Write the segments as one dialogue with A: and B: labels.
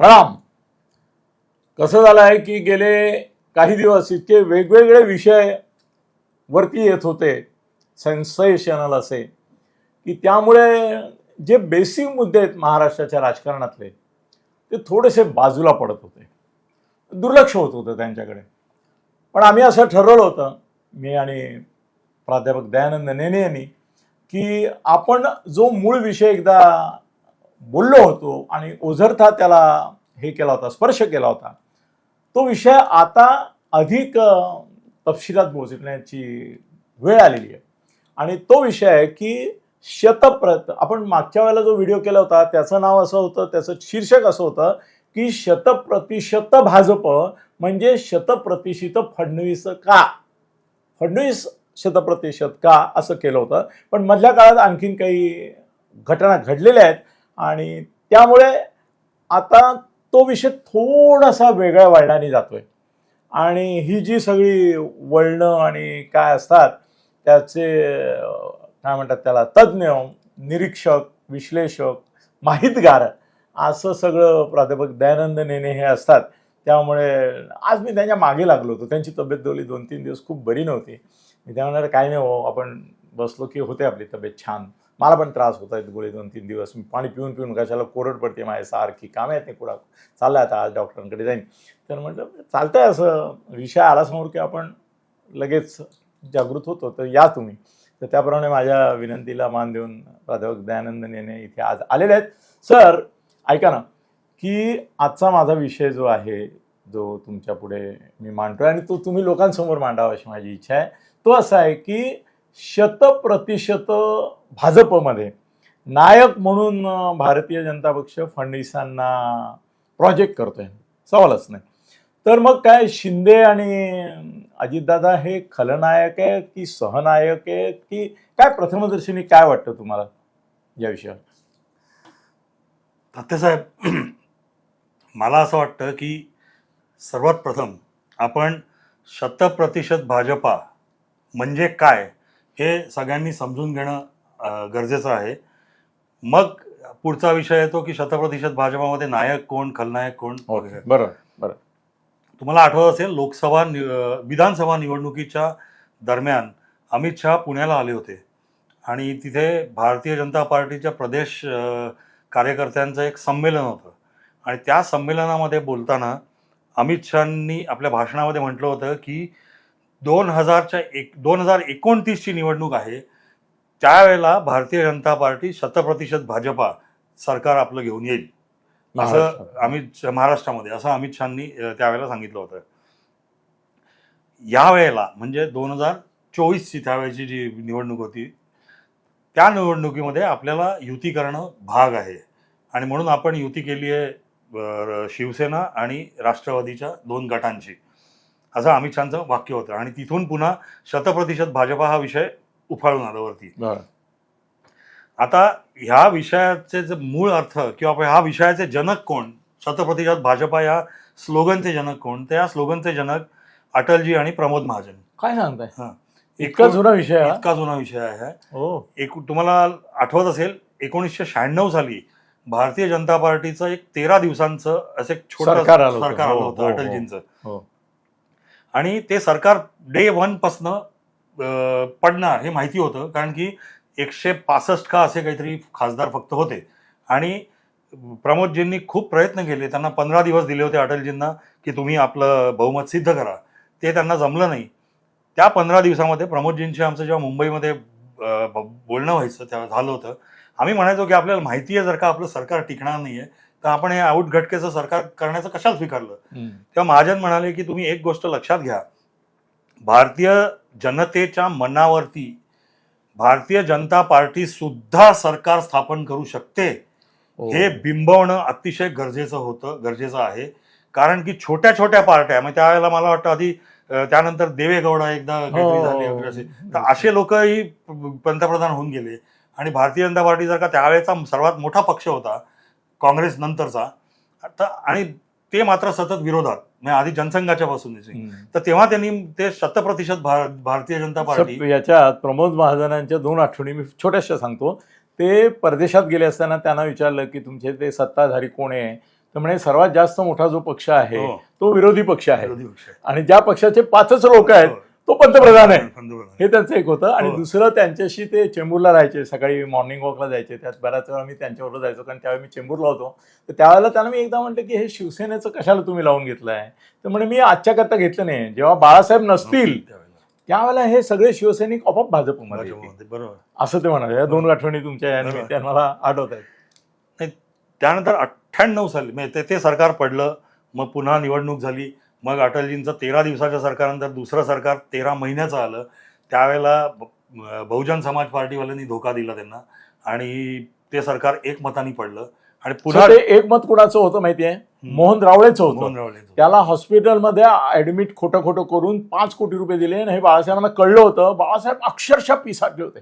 A: प्रणाम. कसं झालं आहे की गेले काही दिवस इतके वेगवेगळे विषय वरती येत होते सेन्सेशनल असे की त्यामुळे जे बेसिक मुद्दे आहेत महाराष्ट्राच्या राजकारणातले ते थोडेसे बाजूला पडत होते. दुर्लक्ष होत होतं त्यांच्याकडे. पण आम्ही असं ठरवलं होतं मी आणि प्राध्यापक दयानंद नेने यांनी की आपण जो मूळ विषय एकदा बोललो होतो आणि ओझरथा त्याला हे केला होता स्पर्श केला होता. तो विषय आता अधिक तपशिलात पोहोचण्याची वेळ आलेली आहे. आणि तो विषय आहे की शतप्रत आपण मागच्या वेळेला जो व्हिडिओ केला होता त्याचं नाव असं होतं त्याचं शीर्षक असं होतं की शतप्रतिशत भाजप म्हणजे शतप्रतिशित फडणवीस का? फडणवीस शतप्रतिशत का असं केलं होतं. पण मधल्या काळात आणखीन काही घटना घडलेल्या आहेत. आणि त्यामुळे आता तो विषय थोडासा वेगळ्या वळणाने जातोय. आणि ही जी सगळी वळणं आणि काय असतात त्याचे काय म्हणतात त्याला तज्ज्ञ निरीक्षक विश्लेषक माहितगार असं सगळं प्राध्यापक दयानंद नेने हे असतात. त्यामुळे आज मी त्यांच्या मागे लागलो होतो. त्यांची तब्येत दोली दोन तीन दिवस खूप बरी नव्हती. मी त्या म्हणाले काय नाही हो आपण बसलो की होते आपली तब्येत छान. मला पण त्रास होत आहेत गोळी दोन तीन दिवस. मी पाणी पिऊन पिऊन कशाला कोरड पडते माझ्या सारखी. कामे आहेत नाही कुडा चाललं आता आज डॉक्टरांकडे जाईन. तर म्हटलं चालतंय असं. विषय आला समोर की आपण लगेच जागृत होतो. तर या तुम्ही. तर त्याप्रमाणे माझ्या विनंतीला मान देऊन प्राध्यापक दयानंद नेने इथे आज आलेले आहेत. सर ऐका ना. की आजचा माझा विषय जो आहे जो तुमच्यापुढे मी मांडतोय आणि तो तुम्ही लोकांसमोर मांडावा अशी माझी इच्छा आहे. तो असा आहे की शतप्रतिशत भाजपमध्ये. नायक म्हणून भारतीय जनता पक्ष फडणवीसांना प्रोजेक्ट करतोय. सवालच नाही. तर मग काय शिंदे आणि अजितदादा हे खलनायक आहेत की सहनायक आहेत की काय प्रथमदर्शनी काय वाटतं तुम्हाला या विषयावर?
B: तात्यासाहेब मला असं वाटतं की सर्वात प्रथम आपण शतप्रतिशत भाजपा म्हणजे काय हे सगळ्यांनी समजून घेणं गरजेचं आहे. मग पुढचा विषय येतो की शतप्रतिशत भाजपामध्ये नायक कोण खलनायक कोण? वगैरे.
A: बरोबर
B: तुम्हाला आठवत असेल लोकसभा नि- विधानसभा निवडणुकीच्या दरम्यान अमित शहा पुण्याला आले होते. आणि तिथे भारतीय जनता पार्टीच्या प्रदेश कार्यकर्त्यांचं एक संमेलन होतं. आणि त्या संमेलनामध्ये बोलताना अमित शहानी आपल्या भाषणामध्ये म्हटलं होतं की दोन हजारच्या एक दोन हजार एकोणतीसची निवडणूक आहे. त्यावेळेला भारतीय जनता पार्टी शतप्रतिशत भाजपा सरकार आपलं घेऊन येईल. असं. अमित महाराष्ट्रामध्ये असं अमित शहानी त्यावेळेला सांगितलं होतं. यावेळेला म्हणजे दोन हजार चोवीसची त्यावेळेची जी निवडणूक होती त्या निवडणुकीमध्ये आपल्याला युती करणं भाग आहे. आणि म्हणून आपण युती केली आहे शिवसेना आणि राष्ट्रवादीच्या दोन गटांची. असं अमित शहाचं वाक्य होतं. आणि तिथून पुन्हा शतप्रतिशत भाजपा हा विषय उफाळून आला वरती. आता ह्या विषयाचे जे मूळ अर्थ किंवा ह्या विषयाचे जनक कोण? शतप्रतिशत भाजपा या स्लोगनचे जनक कोण? तर या स्लोगनचे जनक अटलजी आणि प्रमोद महाजन.
A: काय सांगताय?
B: हा.
A: इतका जुना विषय
B: इतका जुना विषय आहे.
A: हो.
B: एक तुम्हाला आठवत असेल एकोणीसशे शहाण्णव साली भारतीय जनता पार्टीचं एक तेरा दिवसांचं असं एक छोटं
A: सरकार आलं होतं. हो, हो.
B: अटलजींचं. आणि ते सरकार डे वन पासनं पडणार हे माहिती होतं कारण की एकशे पासष्ट का असे काहीतरी खासदार फक्त होते. आणि प्रमोदजींनी खूप प्रयत्न केले त्यांना पंधरा दिवस दिले होते अटलजींना की तुम्ही आपलं बहुमत सिद्ध करा. ते त्यांना जमलं नाही. त्या पंधरा दिवसामध्ये प्रमोदजींशी आमचं जेव्हा मुंबईमध्ये बोलणं व्हायचं तेव्हा झालं होतं. आम्ही म्हणायचो की आपल्याला माहिती आहे जर का आपलं सरकार टिकणार नाहीये तर आपण हे आऊट घटकेचं सरकार करण्याचं कशाला स्वीकारलं. तेव्हा महाजन म्हणाले की तुम्ही एक गोष्ट लक्षात घ्या. भारतीय जनतेच्या मनावरती भारतीय जनता पार्टी सुद्धा सरकार स्थापन करू शकते
A: हो.
B: हे बिंबवणं अतिशय गरजेचं होतं गरजेचं आहे कारण की छोट्या छोट्या पार्ट्या मग त्यावेळेला मला वाटतं आधी त्यानंतर देवेगौडा एकदा
A: हो,
B: झाली वगैरे. असे. तर असे लोकही पंतप्रधान होऊन गेले आणि भारतीय जनता पार्टी जर का त्यावेळेचा सर्वात मोठा पक्ष होता काँग्रेस नंतरचा तर आणि ते मात्र सतत विरोधात म्हणजे आधी जनसंघाच्या पासून. तर तेव्हा त्यांनी ते शतप्रतिशत भार- भारतीय जनता पार्टी
A: याच्यात प्रमोद महाजनांच्या दोन आठवणी मी छोट्याशा सांगतो ते परदेशात गेले असताना त्यांना विचारलं की तुमचे ते सत्ताधारी कोण आहे तर म्हणे सर्वात जास्त मोठा जो पक्ष आहे
B: हो.
A: तो विरोधी पक्ष आहे
B: विरोधी पक्ष आहे.
A: आणि ज्या पक्षाचे पाचच लोक आहेत
B: हो.
A: तो पंतप्रधान आहे. हे त्यांचं एक होतं. आणि
B: हो.
A: दुसरं त्यांच्याशी ते चेंबूरला राहायचे. सकाळी मॉर्निंग वॉकला जायचे. त्यात बऱ्याच वेळा मी त्यांच्याबरोबर जायचो. कारण त्यावेळी मी चेंबूरला होतो. तर त्यावेळेला त्यांना मी एकदा म्हटलं की हे शिवसेनेचं कशाला तुम्ही लावून घेतलं आहे तर म्हणे मी आजच्या करता घेतलं नाही. जेव्हा बाळासाहेब नसतील
B: त्यावेळेला.
A: हे सगळे शिवसैनिक आपोआप भाजपमध्ये.
B: भाजपमध्ये, बरोबर.
A: असं ते म्हणाले. या दोन आठवणी तुमच्या. निमित्ताने मला आठवत आहेत
B: त्यानंतर अठ्ठ्याण्णव साली म्हणजे ते- ते सरकार पडलं. मग पुन्हा निवडणूक झाली. मग अटलजींचं तेरा दिवसाच्या सरकारनंतर दुसरं सरकार तेरा महिन्याचं आलं. त्यावेळेला बहुजन समाज पार्टीवाल्यांनी धोका दिला त्यांना आणि ते सरकार एकमतानी पडलं. आणि पुन्हा
A: ते एक मत कुणाचं होतं माहितीये मोहन रावळेचं
B: मोहन
A: होतं.
B: रावळे
A: त्याला हॉस्पिटलमध्ये ऍडमिट खोटं खोटं करून पाच कोटी रुपये दिले आणि हे बाळासाहेबांना कळलं होतं. बाळासाहेब अक्षरशः पिसाटले होते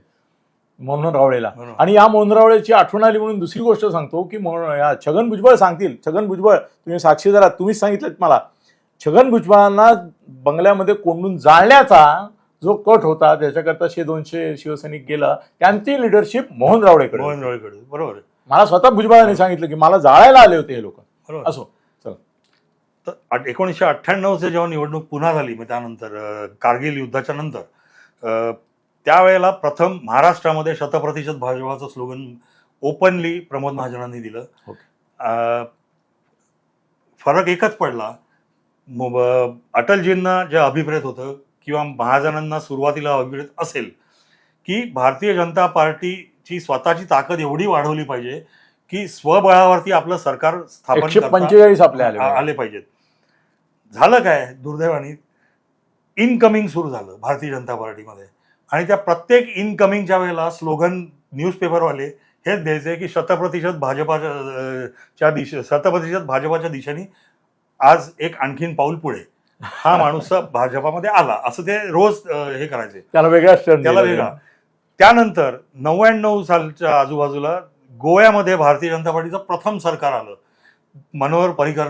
A: मोहन रावळेला. आणि या मोहन रावळेची आठवण आली म्हणून दुसरी गोष्ट सांगतो की मोहन- छगन भुजबळ सांगतील. छगन भुजबळ तुम्ही साक्षीदार आहात तुम्हीच सांगितलं मला. छगन भुजबळांना बंगल्यामध्ये कोंडून जाळण्याचा जो कट होता त्याच्याकरता शे दोनशे शिवसैनिक गेला त्यांची लिडरशिप मोहन रावळेकडे
B: मोहन. रावळेकडे बरोबर आहे.
A: मला स्वतः भुजबळांनी सांगितलं की मला जाळायला आले होते हे लोक
B: बरोबर
A: असो चला
B: तर आठ- एकोणीसशे अठ्ठ्याण्णवचे जेव्हा निवडणूक पुन्हा झाली मग त्यानंतर अं, कारगिल युद्धाच्या नंतर अं, त्यावेळेला प्रथम महाराष्ट्रामध्ये शतप्रतिशत भाजपाचं स्लोगन ओपनली प्रमोद महाजनांनी दिलं
A: ओके.
B: अं, फरक एकच पडला अटलजींना जे अभिप्रेत होतं किंवा महाजनांना सुरुवातीला अभिप्रेत असेल की भारतीय जनता पार्टीची स्वतःची ताकद एवढी वाढवली पाहिजे की स्वबळावरती आपलं सरकार स्थापन
A: पंचेचाळीस आपले आले
B: पाहिजेत. झालं काय? दुर्दैवाने इनकमिंग सुरू झालं भारतीय जनता पार्टीमध्ये. आणि त्या प्रत्येक इनकमिंगच्या वेळेला स्लोगन न्यूजपेपरवाले हेच द्यायचे की शतप्रतिशत भाजपाच्या च्या दिशे शतप्रतिशत भाजपाच्या दिशेने आज एक आणखीन पाऊल पुढे. हा माणूस भाजपामध्ये आला. असं ते रोज हे करायचे.
A: त्याला टर्न
B: त्याला वेगळा. त्यानंतर नव्याण्णव सालच्या आजूबाजूला गोव्यामध्ये भारतीय जनता पार्टीचं प्रथम सरकार आलं. मनोहर पर्रिकर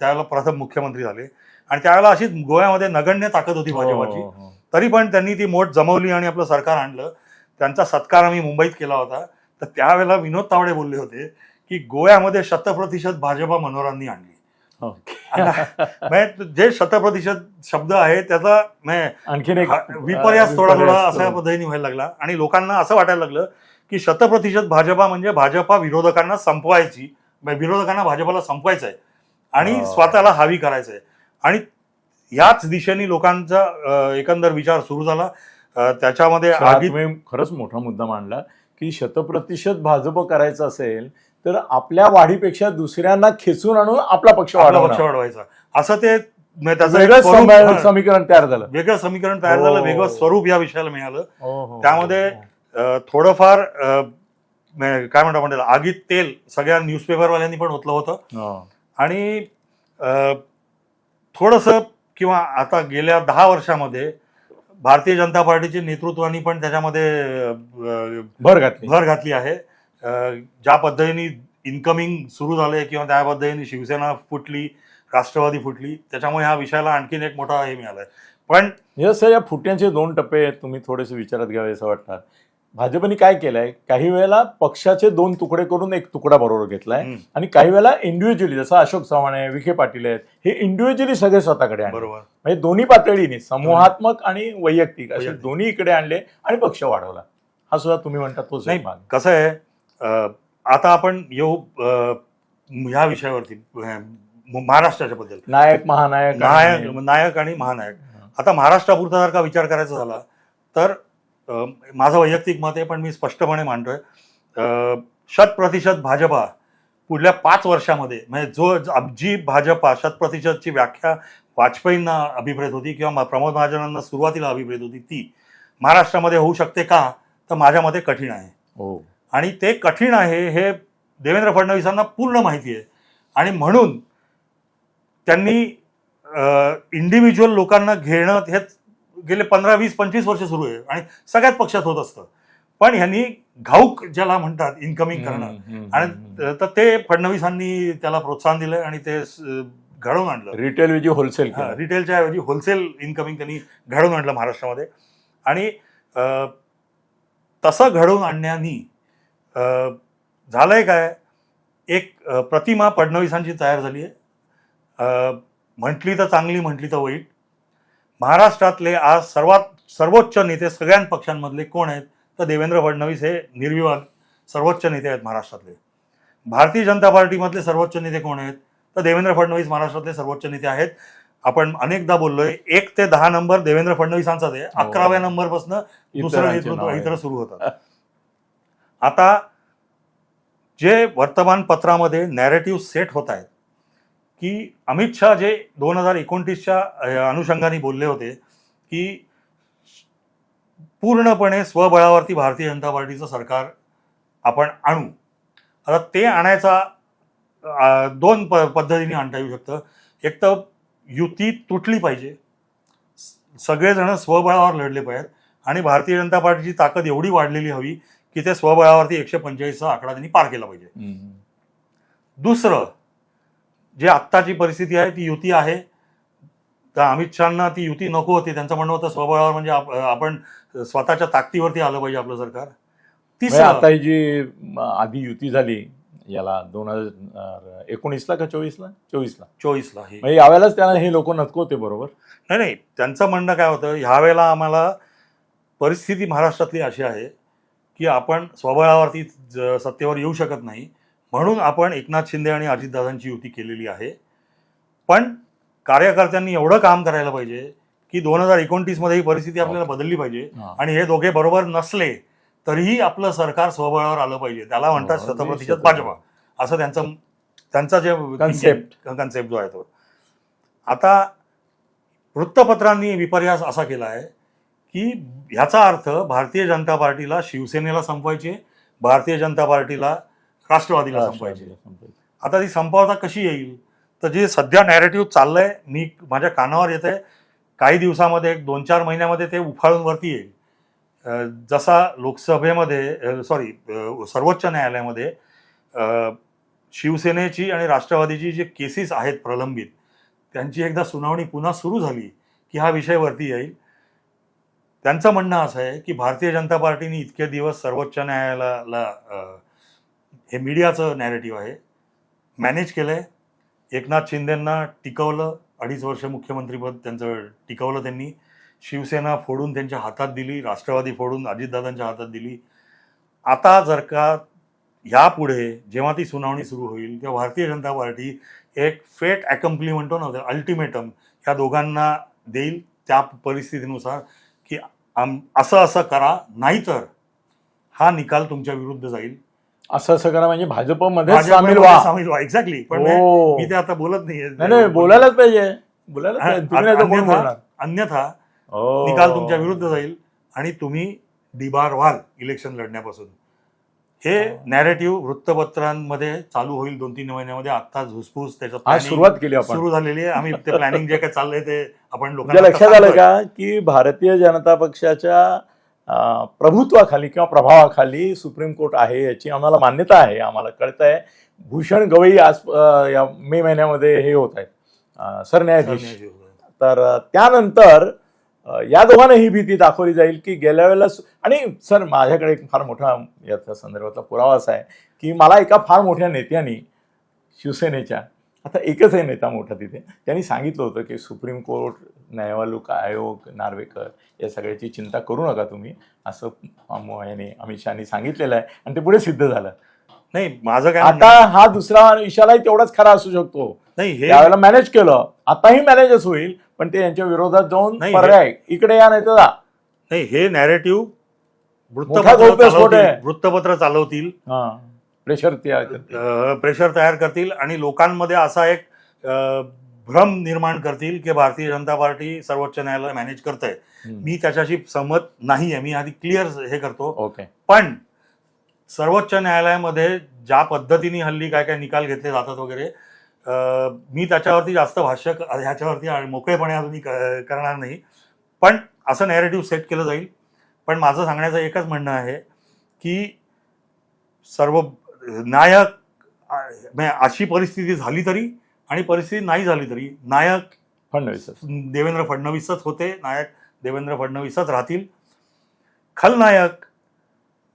B: त्यावेळेला प्रथम मुख्यमंत्री झाले. आणि त्यावेळेला अशी गोव्यामध्ये नगण्य ताकद होती भाजपाची.
A: हो,
B: तरी पण त्यांनी ती मोठ जमवली आणि आपलं सरकार आणलं. त्यांचा सत्कार आम्ही मुंबईत केला होता. तर त्यावेळेला विनोद तावडे बोलले होते की गोव्यामध्ये शतप्रतिशत भाजपा मनोहरांनी आणली. म्हणजे जे शतप्रतिशत शब्द आहे त्याचा
A: आणखीन एक
B: हा, विपर्यास थोडा थोडा. अशा पद्धतीने व्हायला लागला. आणि लोकांना असं वाटायला लागलं की शतप्रतिशत भाजपा म्हणजे भाजपा विरोधकांना संपवायची. विरोधकांना भाजपाला संपवायचं आहे आणि
A: हा.
B: स्वतःला हावी करायचं आहे आणि याच दिशेने लोकांचा एकंदर विचार सुरू झाला. त्याच्यामध्ये
A: हा, खरंच मोठा मुद्दा मांडला की शतप्रतिशत भाजप करायचं असेल तर आपल्या वाढीपेक्षा दुसऱ्यांना खेचून आणून आपला पक्ष
B: पक्ष वाढवायचा. असं ते त्याचं हा,
A: समीकरण तयार झालं.
B: वेगळं समीकरण तयार झालं
A: हो.
B: वेगळं स्वरूप या विषयाला मिळालं.
A: हो,
B: त्यामध्ये अ, थोडंफार काय म्हणतो त्याला, आगीत तेल सगळ्या न्यूजपेपरवाल्यांनी पण ओतलं होतं.
A: हो.
B: आणि थोडंसं किंवा आता गेल्या दहा वर्षामध्ये भारतीय जनता पार्टीच्या नेतृत्वानी पण त्याच्यामध्ये
A: भर घातली.
B: भर घातली आहे. ज्या पद्धतीने इन्कमिंग सुरू झाले किंवा त्या पद्धतीने शिवसेना फुटली राष्ट्रवादी फुटली त्याच्यामुळे ह्या विषयाला आणखीन एक मोठा हे मिळालाय. पण
A: जसं या फुट्यांचे दोन टप्पे आहेत तुम्ही थोडेसे विचारात घ्यावे असं वाटतात भाजपने काय केलंय? काही वेळेला पक्षाचे दोन तुकडे करून एक तुकडा बरोबर घेतलाय आणि काही वेळेला इंडिव्हिज्युअली जसं अशोक चव्हाण आहे विखे पाटील आहेत हे इंडिव्हिज्युअली सगळे स्वतःकडे आणले.
B: बरोबर.
A: म्हणजे दोन्ही पातळीने समूहात्मक आणि वैयक्तिक असे. दोन्ही इकडे आणले आणि पक्ष वाढवला. हा सुद्धा तुम्ही म्हणता तोच
B: नाही. कसं आहे आता आपण येऊ ह्या विषयावरती महाराष्ट्राच्या बद्दल.
A: नायक महानायक
B: नायक
A: आणि-
B: नायक आणि महानायक. आता महाराष्ट्रापुरता जर का विचार करायचा झाला तर माझं वैयक्तिक मत आहे पण मी स्पष्टपणे मांडतोय. शत प्रतिशत भाजपा पुढल्या पाच वर्षामध्ये म्हणजे जो जी भाजपा शत प्रतिशतची व्याख्या वाजपेयींना अभिप्रेत होती किंवा प्रमोद महाजनांना सुरुवातीला अभिप्रेत होती ती महाराष्ट्रामध्ये होऊ शकते का? तर माझ्या मते कठीण आहे.
A: हो.
B: आणि ते कठीण आहे हे देवेंद्र फडणवीसांना पूर्ण माहिती आहे. आणि म्हणून त्यांनी इंडिव्हिज्युअल लोकांना घेणं हे गेले पंधरा वीस पंचवीस वर्ष सुरू आहे आणि सगळ्याच पक्षात होत असतं. पण ह्यांनी घाऊक ज्याला म्हणतात इन्कमिंग करणं. आणि. तर ते फडणवीसांनी त्याला प्रोत्साहन दिलं आणि ते घडवून आणलं.
A: रिटेल विजी होलसेल
B: रिटेलच्या ऐवजी होलसेल इन्कमिंग त्यांनी घडवून आणलं महाराष्ट्रामध्ये. आणि तसं घडवून आणण्यानी झालंय काय? एक प्रतिमा फडणवीसांची तयार झाली आहे. म्हटली तर चांगली म्हटली तर वाईट. महाराष्ट्रातले आज सर्वात सर्वोच्च नेते सगळ्या पक्षांमधले कोण आहेत? तर देवेंद्र फडणवीस हे निर्विवाद सर्वोच्च नेते आहेत महाराष्ट्रातले. भारतीय जनता पार्टीमधले सर्वोच्च नेते कोण आहेत? तर देवेंद्र फडणवीस महाराष्ट्रातले सर्वोच्च नेते आहेत. आपण अनेकदा बोललोय एक ते दहा नंबर देवेंद्र फडणवीसांचाच आहे. अकराव्या नंबरपासून दुसरं नेतृत्व. इतर सुरू होतात. आता जे वर्तमानपत्रामध्ये नॅरेटिव्ह सेट होत आहेत की अमित शहा जे दोन हजार एकोणतीसच्या अनुषंगाने बोलले होते की पूर्णपणे स्वबळावरती भारतीय जनता पार्टीचं सरकार आपण आणू. आता ते आणायचा दोन प पद्धतीने आणता येऊ शकतं. एक तर युती तुटली पाहिजे. सगळेजण स्वबळावर लढले पाहिजेत. आणि भारतीय जनता पार्टीची ताकद एवढी वाढलेली हवी की ते स्वबळावरती एकशे पंचेचाळीसचा आकडा त्यांनी पार केला पाहिजे. दुसरं जे आत्ताची परिस्थिती आहे ती युती आहे. तर अमित शहाना ती युती नको होती. त्यांचं म्हणणं होतं स्वबळावर म्हणजे आप- आपण स्वतःच्या ताकदीवरती आलं पाहिजे आपलं सरकार.
A: म्हणजे
B: तिसरं
A: आता ही जी आधी युती झाली याला दोन हजार एकोणीसला का चोवीसला? चोवीसला.
B: चोवीसला हे.
A: म्हणजे यावेळेलाच त्यांना हे लोक नको होते बरोबर?
B: नाही नाही. त्यांचं म्हणणं काय होतं ह्यावेळेला आम्हाला परिस्थिती महाराष्ट्रातली अशी आहे की आपण स्वबळावरती सत्तेवर येऊ शकत नाही. म्हणून आपण एकनाथ शिंदे आणि अजितदादांची युती केलेली आहे. पण कार्यकर्त्यांनी एवढं काम करायला पाहिजे की दोन हजार एकोणतीसमध्ये ही परिस्थिती आपल्याला बदलली पाहिजे. आणि हे दोघे बरोबर नसले तरीही आपलं सरकार स्वबळावर आलं पाहिजे. त्याला म्हणतात
A: हो,
B: शतप्रतिशत
A: शत-
B: भाजपा. असं त्यांचं त्यांचा जे
A: Concept.
B: कन्सेप्ट जो आहे तो. आता वृत्तपत्रांनी विपर्यास असा केला आहे की ह्याचा अर्थ भारतीय जनता पार्टीला शिवसेनेला संपवायचे भारतीय जनता पार्टीला राष्ट्रवादीला संपवायचे. आता ती संपवता कशी येईल? तर जे सध्या नॅरेटिव्ह चाललंय मी माझ्या कानावर येत आहे काही दिवसामध्ये एक दोन चार महिन्यामध्ये ते उफाळून वरती येईल. जसा लोकसभेमध्ये सॉरी सर्वोच्च न्यायालयामध्ये शिवसेनेची आणि राष्ट्रवादीची जे केसेस आहेत प्रलंबित त्यांची एकदा सुनावणी पुन्हा सुरू झाली की हा विषय वरती येईल. त्यांचं म्हणणं असं आहे की भारतीय जनता पार्टीने इतके दिवस सर्वोच्च न्यायालयाला हे मीडियाचं नॅरेटिव्ह आहे मॅनेज केलं आहे एकनाथ शिंदेंना टिकवलं अडीच वर्ष मुख्यमंत्रीपद त्यांचं टिकवलं त्यांनी. शिवसेना फोडून त्यांच्या हातात दिली राष्ट्रवादी फोडून अजितदादांच्या हातात दिली. आता जर का ह्यापुढे जेव्हा ती सुनावणी सुरू होईल तेव्हा भारतीय जनता पार्टी एक फेट अकम्प्लिमेंट म्हणतो ना अल्टिमेटम ह्या दोघांना देईल त्या परिस्थितीनुसार. आम असं असं करा नाहीतर हा निकाल तुमच्या विरुद्ध जाईल.
A: असं असं करा म्हणजे भाजपमध्ये सामील व्हा.
B: सामील व्हा. एक्झॅक्टली पण मी-
A: हो.
B: मी ते आता बोलत नाहीये.
A: नाही नाही बोलायलाच पाहिजे. बोलायलाच
B: हा,
A: पाहिजे. तुम्ही नाही तर कोण
B: अन्यथा-
A: बोलणार?
B: अन्यथा
A: हो.
B: निकाल तुमच्या विरुद्ध जाईल आणि तुम्ही डिबार व्हाल इलेक्शन लढण्यापासून. हे. नॅरेटिव्ह वृत्तपत्रांमध्ये चालू होईल दोन तीन महिन्यामध्ये. आता
A: आज
B: planning
A: सुरुवात केली आपण.
B: सुरू झालेली आहे. आम्ही ते प्लॅनिंग जे काय चाललंय ते आपण
A: तुमच्या
B: लोकांना
A: लक्षात आलं. का की भारतीय जनता पक्षाच्या प्रभुत्वाखाली किंवा प्रभावाखाली सुप्रीम कोर्ट आहे याची आम्हाला मान्यता आहे आम्हाला कळत आहे भूषण गवई आज या मे महिन्यामध्ये हे होत आहेत. सरन्यायाधीश. तर त्यानंतर या दोघांना ही भीती दाखवली जाईल की गेल्या वेळेला आणि सर माझ्याकडे एक फार मोठा याचा संदर्भातला पुरावा असा आहे की मला एका फार मोठ्या नेत्यानी शिवसेनेच्या आता एकच आहे नेता मोठा तिथे त्यांनी सांगितलं होतं की सुप्रीम कोर्ट न्यायवालुक आयोग नार्वेकर या सगळ्याची चिंता करू नका तुम्ही असं याने अमित शहानी सांगितलेलं आहे आणि ते पुढे सिद्ध झालं.
B: नाही माझं काय
A: आता हा दुसरा इशाराही तेवढाच खरा असू शकतो.
B: नाही हे
A: त्यावेळेला मॅनेज केलं. आताही मॅनेजच होईल पण ते यांच्या विरोधात जाऊन
B: नाही,
A: पर्याय. इकडे या नाही तर जा.
B: नाही हे नॅरेटिव्ह
A: मोठा
B: वृत्तपत्र
A: गौप्यस्फोट
B: चालवतील
A: आहे.
B: वृत्तपत्र चालवतील.
A: हा. प्रेशर
B: प्रेशर तयार करतील आणि लोकांमध्ये असा एक अ, भ्रम निर्माण करतील की भारतीय जनता पार्टी सर्वोच्च न्यायालय मॅनेज करत आहे मी त्याच्याशी सहमत नाही आहे मी आधी क्लिअर हे करतो.
A: ओके
B: पण सर्वोच्च न्यायालयामध्ये ज्या पद्धतीने हल्ली काय काय निकाल घेतले जातात वगैरे मी त्याच्यावरती जास्त भाष्य ह्याच्यावरती मोकळेपणे अजून क- करणार नाही. पण असं नॅरेटिव्ह सेट केलं जाईल. पण माझं सांगण्याचं एकच म्हणणं आहे की सर्व नायक म्हणजे अशी परिस्थिती झाली तरी आणि परिस्थिती नाही झाली तरी नायक
A: फडणवीस
B: देवेंद्र फडणवीसच होते नायक देवेंद्र फडणवीसच राहतील. खलनायक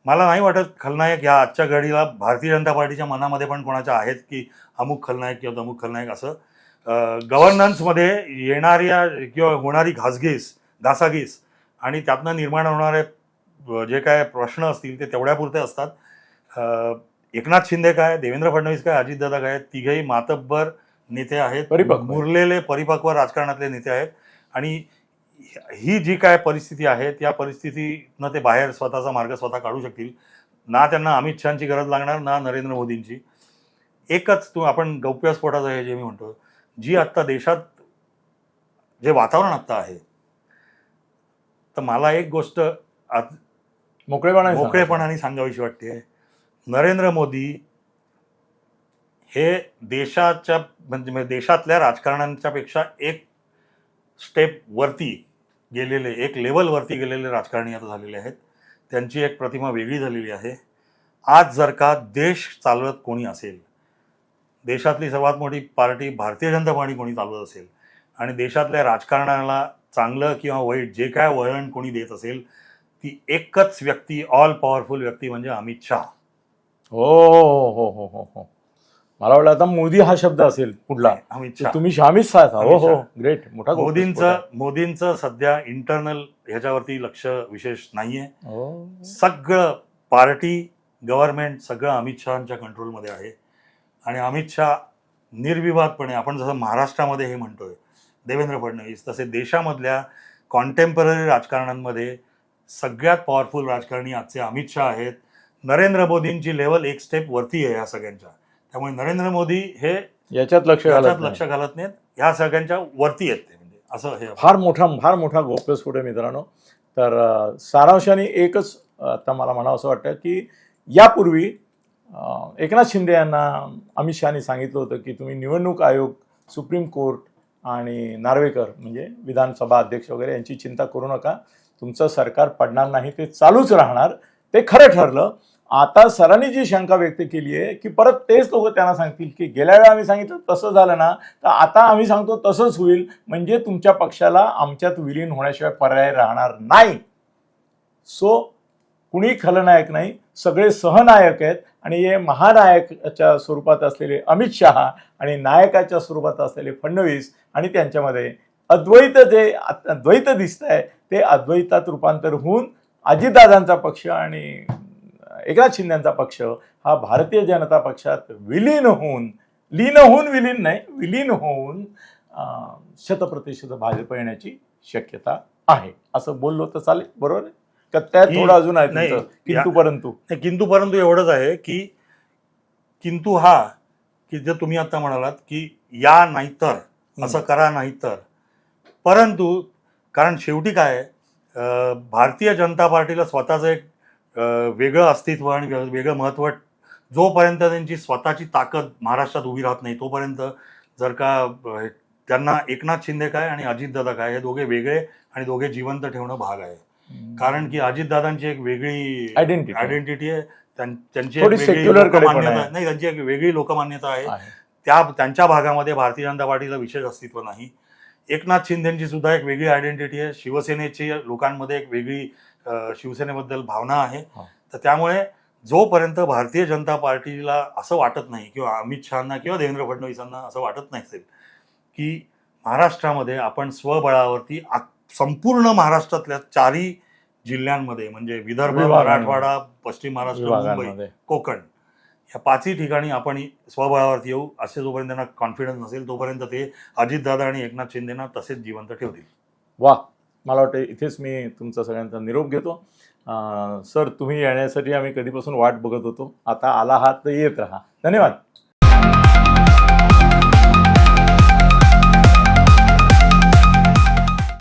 B: मला नाही वाटत खलनायक या आजच्या घडीला भारतीय जनता पार्टीच्या मनामध्ये पण कोणाच्या आहेत की अमुक खलनायक किंवा तमुक खलनायक असं गव्हर्नन्समध्ये येणाऱ्या किंवा होणारी घासघीस घासाघीस आणि त्यातनं निर्माण होणारे जे काय प्रश्न असतील ते तेवढ्यापुरते असतात. एकनाथ शिंदे काय देवेंद्र फडणवीस काय अजितदादा काय तिघेही मातब्बर नेते आहेत.
A: परिपक्व.
B: मुरलेले परिपक्व राजकारणातले नेते आहेत. आणि ही जी काय परिस्थिती आहे त्या परिस्थितीनं ते बाहेर स्वतःचा मार्ग स्वतः काढू शकतील. ना त्यांना अमित शहाची गरज लागणार ना नरेंद्र मोदींची. एकच तू आपण गौप्यस्फोटाचं हे जे मी म्हणतो जी आत्ता देशात जे वातावरण आत्ता आहे. तर मला एक गोष्ट आज
A: मोकळेपणा
B: मोकळेपणाने सांगावीशी वाटते. नरेंद्र मोदी हे देशाच्या म्हणजे देशातल्या राजकारण्यांच्या पेक्षा एक स्टेप वरती गेलेले एक लेवलवरती गेलेले राजकारणी आता झालेले आहेत. त्यांची एक प्रतिमा वेगळी झालेली आहे. आज जर का देश चालवत कोणी असेल देशातली सर्वात मोठी पार्टी भारतीय जनता पार्टी कोणी चालवत असेल आणि देशातल्या राजकारणाला चांगलं किंवा वाईट जे काय वळण कोणी देत असेल ती एकच व्यक्ती ऑल पॉवरफुल व्यक्ती म्हणजे अमित शहा.
A: हो हो हो हो हो हो. मला वाटलं आता मोदी हा शब्द असेल पुढला
B: अमित
A: तर
B: शहा
A: तुम्ही शामीच हो हो. ग्रेट मोठा
B: मोदींचं. मोदींचं सध्या इंटरनल ह्याच्यावरती लक्ष विशेष नाहीये
A: हो.
B: सगळं पार्टी गव्हर्नमेंट सगळं अमित शहाच्या कंट्रोलमध्ये आहे आणि अमित शहा निर्विवादपणे आपण जसं महाराष्ट्रामध्ये हे म्हणतोय देवेंद्र फडणवीस तसे देशामधल्या कॉन्टेम्पररी राजकारणांमध्ये सगळ्यात पॉवरफुल राजकारणी आजचे अमित शहा आहेत नरेंद्र मोदींची लेवल एक स्टेप वरती आहे या सगळ्यांच्या त्यामुळे नरेंद्र मोदी हे
A: याच्यात लक्ष
B: याच्यात
A: घालत
B: लक्ष
A: नाही.
B: घालत नाहीत. ह्या सगळ्यांच्या वरती आहेत ते म्हणजे असं हे
A: फार मोठा फार मोठा गौप्यस्फोट आहे मित्रांनो? तर सारांशाने एकच आता मला म्हणावं असं वाटतं की यापूर्वी एकनाथ शिंदे यांना अमित शहानी सांगितलं होतं की तुम्ही निवडणूक आयोग सुप्रीम कोर्ट आणि नार्वेकर म्हणजे विधानसभा अध्यक्ष वगैरे यांची चिंता करू नका. तुमचं सरकार पडणार नाही ते चालूच राहणार. ते खरं ठरलं. आता सरांनी जी शंका व्यक्त केली आहे की परत तेच लोक त्यांना सांगतील की गेल्या वेळा आम्ही सांगितलं तसं झालं ना तर आता आम्ही सांगतो तसंच होईल म्हणजे तुमच्या पक्षाला आमच्यात विलीन होण्याशिवाय पर्याय राहणार नाही. सो कुणी खलनायक नाही सगळे सहनायक आहेत आणि हे महानायकाच्या स्वरूपात असलेले अमित शहा आणि नायकाच्या स्वरूपात असलेले फडणवीस आणि त्यांच्यामध्ये अद्वैत जे द्वैत दिसत आहे ते अद्वैतात रूपांतर होऊन अजितदादांचा पक्ष आणि एकनाथ शिंदेचा पक्ष हा भारतीय जनता पक्षात विलीन होऊन लीन होऊन विलीन नाही विलीन होऊन शतप्रतिशत भाजप येण्याची शक्यता आहे. असं बोललो तर चालेल बरोबर का त्यात थोडं अजून आहे किंतु परंतु.
B: नाही, किंतु परंतु एवढंच आहे की किंतु हा की जे तुम्ही आता म्हणालात की या नाहीतर असं करा नाहीतर. परंतु कारण शेवटी काय भारतीय जनता पार्टीला स्वतःचं एक वेगळं अस्तित्व आणि वेगळं महत्त्व जोपर्यंत त्यांची स्वतःची ताकद महाराष्ट्रात उभी राहत नाही तोपर्यंत जर का त्यांना एकनाथ शिंदे काय आणि अजितदादा काय हे दोघे वेगळे आणि दोघे जिवंत ठेवणं भाग आहे कारण की अजितदादांची एक वेगळी. आयडेंटिटी आहे त्यां- त्यांची. नाही त्यांची एक वेगळी लोकमान्यता आहे. त्या त्यांच्या भागामध्ये भारतीय जनता पार्टीचं विशेष अस्तित्व नाही एकनाथ शिंदेची सुद्धा एक वेगळी आयडेंटिटी आहे शिवसेनेची लोकांमध्ये एक वेगळी शिवसेनेबद्दल भावना आहे. तर त्यामुळे जोपर्यंत भारतीय जनता पार्टीला असं वाटत नाही किंवा अमित शहाना किंवा देवेंद्र फडणवीसांना असं वाटत नाही असेल की महाराष्ट्रामध्ये आपण स्वबळावरती संपूर्ण महाराष्ट्रातल्या चारही जिल्ह्यांमध्ये म्हणजे विदर्भ. मराठवाडा पश्चिम महाराष्ट्र मुंबई कोकण या पाचही ठिकाणी आपण स्वबळावरती येऊ असे जोपर्यंत त्यांना कॉन्फिडन्स नसेल तोपर्यंत ते अजितदादा आणि एकनाथ शिंदेना तसेच जिवंत ठेवतील
A: वा मला वाटतं इथेच मी तुमचा सगळ्यांचा निरोप घेतो. सर तुम्ही येण्यासाठी आम्ही कधीपासून वाट बघत होतो. आता आला आहात तर येत राहा. धन्यवाद.